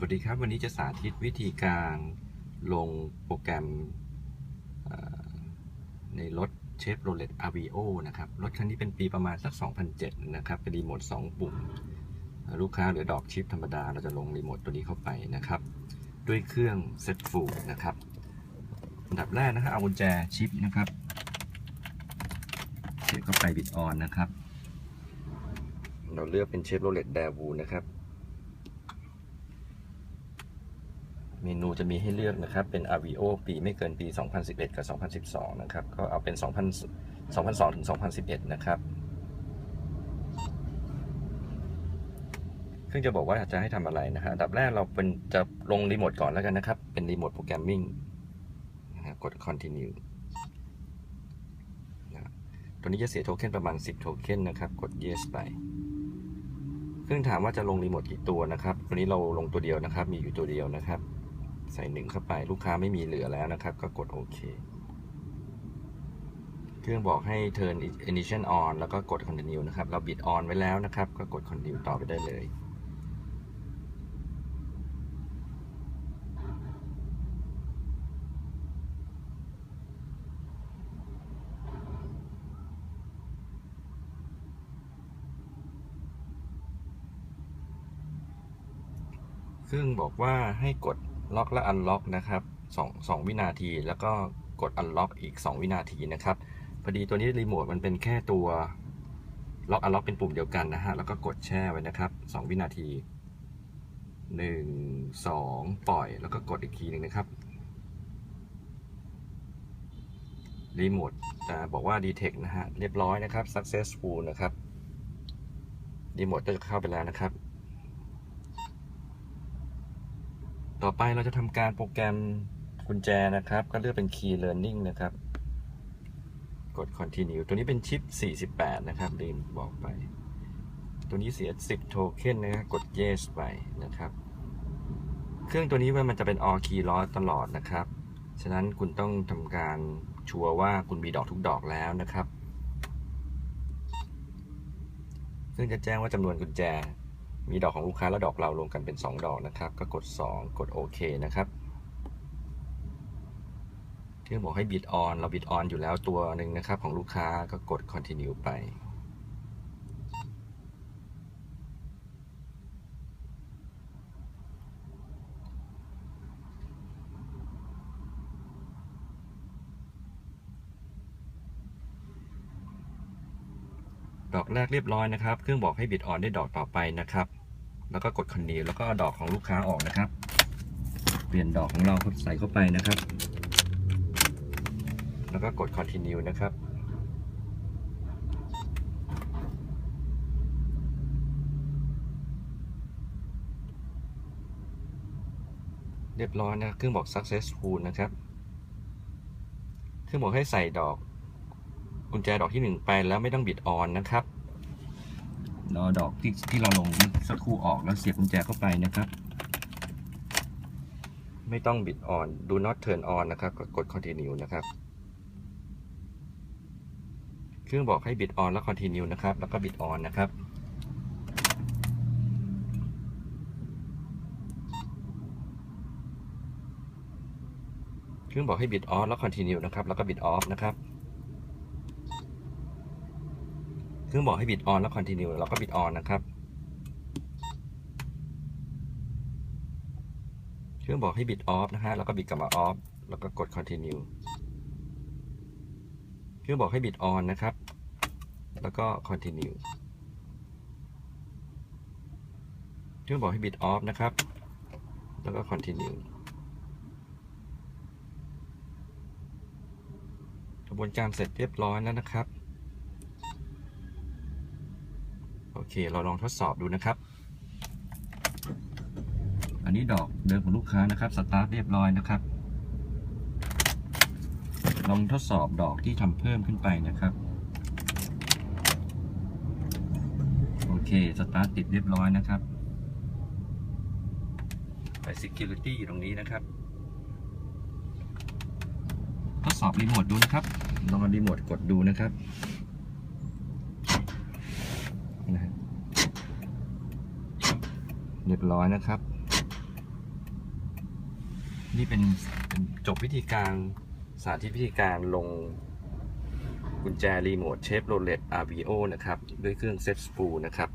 สวัสดีครับ วันนี้จะสาธิตวิธีการลงโปรแกรมในรถเชฟโรเลต Avio นะครับ รถคันนี้เป็นปีประมาณสัก 2007 นะครับเป็นรีโมท 2 ปุ่ม ลูกค้าเหลือดอกชิปธรรมดา เราจะลงรีโมทตัวนี้เข้าไปนะครับ ด้วยเครื่องเซ็ตฟูนะครับอันดับแรกนะครับเอากุญแจชิปนะครับเสียบเข้าไปบิดออนนะครับ เราเลือกเป็นเชฟโรเลต d ดวูนะครับ เมนูจะมีให้เลือกนะครับ เป็น avo ปีไม่เกินปี 2011 กับ 2012 นะครับ ก็เอาเป็น 2000 2002 ถึง 2011 นะครับซึ่งจะบอกว่าจะให้ทำอะไรนะฮะอันดับแรกเราเป็นจะลงรีโมทก่อนแล้วกันนะครับ เป็นรีโมทโปรแกรมมิ่งนะกด continue นะตัวนี้จะเสียโทเค็นประมาณ 10 โทเค็นนะครับ กด yes ไปซึ่งถามว่าจะลงรีโมทกี่ตัวนะครับวันนี้เราลงตัวเดียวนะครับ มีอยู่ตัวเดียวนะครับ ใส่หนึ่งเข้าไปลูกค้าไม่มีเหลือแล้วนะครับ ก็กดโอเคเครื่องบอกให้ turn ignition on แล้วก็กด continue นะครับ เราบิด on ไว้แล้วนะครับ ก็กด continue ต่อไปได้เลยเครื่องบอกว่าให้กด ล็อกและอันล็อกนะครับสองสองวินาที แล้วก็กดอันล็อกอีก 2 วินาทีนะครับพอดีตัวนี้รีโมทมันเป็นแค่ตัวล็อกอันล็อกเป็นปุ่มเดียวกันนะฮะแล้วก็กดแช่ไว้นะครับ 2 วินาที 1 2 ปล่อย แล้วก็กดอีกทีหนึ่งนะครับรีโมทจะบอกว่า detect นะฮะ เรียบร้อยนะครับ successful นะครับรีโมทก็จะเข้าไปแล้วนะครับ ต่อไปเราจะทำการโปรแกรมกุญแจนะครับ ก็เลือกเป็น Key Learning นะครับ กด Continue ตัวนี้เป็นชิป 48 นะครับลืมบอกไป ตัวนี้เสีย 10 โทเค็นนะครับกด Yes ไปนะครับ เครื่องตัวนี้ว่ามันจะเป็น All Key Loss ตลอดนะครับ ฉะนั้นคุณต้องทำการชัวร์ว่าคุณมีดอกทุกดอกแล้วนะครับ ซึ่งจะแจ้งว่าจำนวนกุญแจ มีดอกของลูกค้าและดอกเรารวมกันเป็น 2 ดอกนะครับ ก็กด 2 กดโอเคนะครับที่บอกให้บิดออนเราบิดออนอยู่แล้วตัวหนึ่งนะครับของลูกค้าก็กด continue ไปดอกแรกเรียบร้อยนะครับ เครื่องบอกให้บิดออนได้ดอกต่อไปนะครับ แล้วก็กดคอนนิวแล้วก็ดอกของลูกค้าออกนะครับ เปลี่ยนดอกของเราใส่เข้าไปนะครับ แล้วก็กด continue นะครับเรียบร้อยนะเครื่องบอก successful นะครับ เครื่องบอกให้ใส่ดอกกุญแจดอกที่หนึ่งไปแล้วไม่ต้องบิดออนนะครับ รอดอกที่ที่เราลงสักครู่ออกแล้วเสียบกุญแจเข้าไปนะครับ ไม่ต้องบิดออน do not turn on นะครับก็กด continue นะครับ เครื่องบอกให้บิดออนแล้ว continue นะครับ แล้วก็บิดออนนะครับเครื่องบอกให้บิดออฟแล้ว continue นะครับ แล้วก็บิดออฟนะครับ เครื่องบอกให้บิดออนแล้ว continue แล้วก็บิดออนนะครับ เครื่องบอกให้บิดออฟนะฮะแล้วก็บิดกลับมาออฟแล้วก็กด continue เครื่องบอกให้บิดออนนะครับ แล้วก็ continue เครื่องบอกให้บิดออฟนะครับ แล้วก็ continue กระบวนการเสร็จเรียบร้อยแล้วนะครับ โอเค เราลองทดสอบดูนะครับ อันนี้ดอกเดิมของลูกค้านะครับ สตาร์ทเรียบร้อยนะครับ ลองทดสอบดอกที่ทำเพิ่มขึ้นไปนะครับ โอเค สตาร์ทติดเรียบร้อยนะครับไป security อยู่ตรงนี้นะครับ ทดสอบรีโมทดูนะครับ ลองรีโมทกดดูนะครับ เรียบร้อยนะครับ นี่เป็นจบวิธีการสาธิตวิธีการลงกุญแจรีโมทเชฟโรเลตอาร์บีโอนะครับ ด้วยเครื่องเซ็ตสปูนะครับ